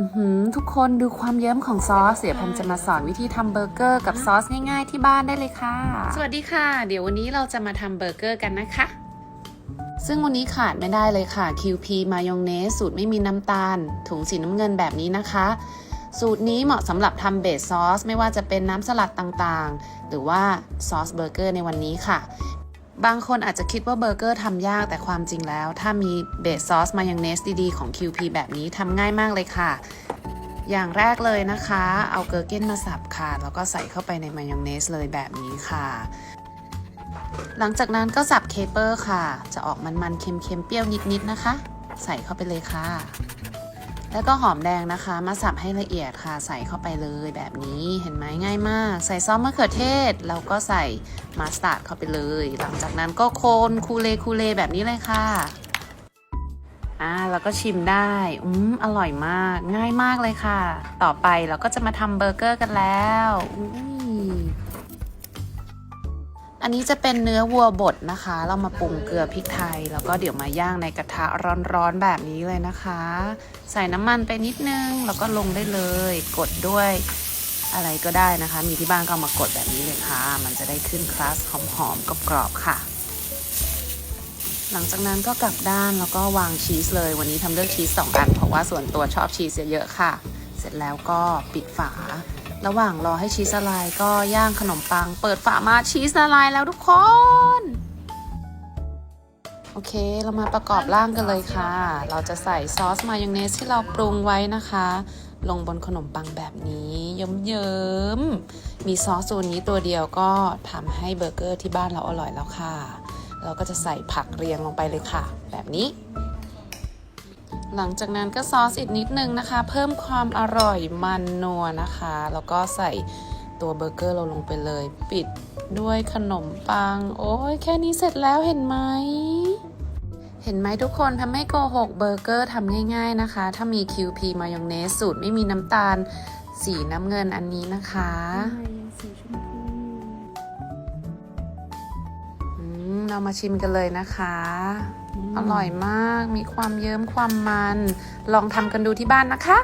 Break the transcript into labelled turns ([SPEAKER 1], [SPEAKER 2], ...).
[SPEAKER 1] อือหือทุกคนดูความเยิ้มของซอส เดี๋ยวแพมจะมาสอนวิธีทำเบอร์เกอร์กับซอสง่ายๆที่บ้านได้เลยค่ะ สวัสดีค่ะ เดี๋ยววันนี้เราจะมาทำเบอร์เกอร์กันนะคะ ซึ่งวันนี้ขาดไม่ได้เลยค่ะ QP มายองเนสสูตรไม่มีน้ำตาล ถุงสีน้ำเงินแบบนี้นะคะ สูตรนี้เหมาะสำหรับทำเบสซอส ไม่ว่าจะเป็นน้ำสลัดต่างๆ หรือว่าซอสเบอร์เกอร์ในวันนี้ค่ะ บางคนอาจจะคิดว่าเบอร์เกอร์ทำยากแต่ความจริงแล้ว ถ้ามีเบสซอสมายองเนสดีๆ ของ QP แบบนี้ทำง่ายมากเลยค่ะ อย่างแรกเลยนะคะ เอาเกอร์เก้นมาสับค่ะ แล้วก็ใส่เข้าไปในมายองเนสเลยแบบนี้ค่ะ หลังจากนั้นก็สับเคเปอร์ค่ะ จะออกมันๆเค็มๆเปรี้ยวนิดๆนะคะ ใส่เข้าไปเลยค่ะ แล้วก็หอมแดงนะคะ มาสับให้ละเอียดค่ะใส่เข้าไปเลยแบบนี้เห็นไหมง่ายมาก ใส่ซอสมะเขือเทศแล้วก็ใส่มาสตาร์ดเข้าไปเลย หลังจากนั้นก็โคนคูเลคูเลแบบนี้เลยค่ะอ่าแล้วก็ชิมได้อืมอร่อยมากง่ายมากเลยค่ะ ต่อไปเราก็จะมาทำเบอร์เกอร์กันแล้วอุ้ย อันนี้จะเป็นเนื้อวัวบดนะคะ เรามาปรุงเกลือพริกไทย แล้วก็เดี๋ยวมาย่างในกระทะร้อนๆแบบนี้เลยนะคะ ใส่น้ำมันไปนิดนึง แล้วก็ลงได้เลย กดด้วยอะไรก็ได้นะคะ มีที่บ้านก็ามากดแบบนี้เลยค่ะ มันจะได้ขึ้นคลัสหอมๆกรอบๆค่ะ หลังจากนั้นก็กลับด้านแล้วก็วางชีสเลย วันนี้ทำเลือกชีสสองอันเพราะว่าส่วนตัวชอบชีสเยอะๆค่ะ เสร็จแล้วก็ปิดฝา ระหว่างรอให้ชีสละลายก็ย่างขนมปัง เปิดฝามาชีสละลายแล้วทุกคน โอเคเรามาประกอบร่างกันเลยค่ะ เราจะใส่ซอสมายองเนสที่เราปรุงไว้นะคะ ลงบนขนมปังแบบนี้เยิ้มๆมีซอสตัวนี้ตัวเดียวก็ทำให้เบอร์เกอร์ที่บ้านเราอร่อยแล้วค่ะ เราก็จะใส่ผักเรียงลงไปเลยค่ะ แบบนี้ หลังจากนั้นก็ซอสอีกนิดนึงนะคะ เพิ่มความอร่อยมันนัวนะคะ แล้วก็ใส่ตัวเบอร์เกอร์เราลงไปเลย ปิดด้วยขนมปัง โอ้ยแค่นี้เสร็จแล้วเห็นไหมเห็นไหมทุกคนทำให้โกหกเบอร์เกอร์ทำง่ายๆนะคะ ถ้ามี QP มายองเนสสูตรไม่มีน้ำตาล สีน้ำเงินอันนี้นะคะ เรามาชิมกันเลยนะคะ อร่อยมาก มีความเยิ้มความมัน ลองทำกันดูที่บ้านนะคะ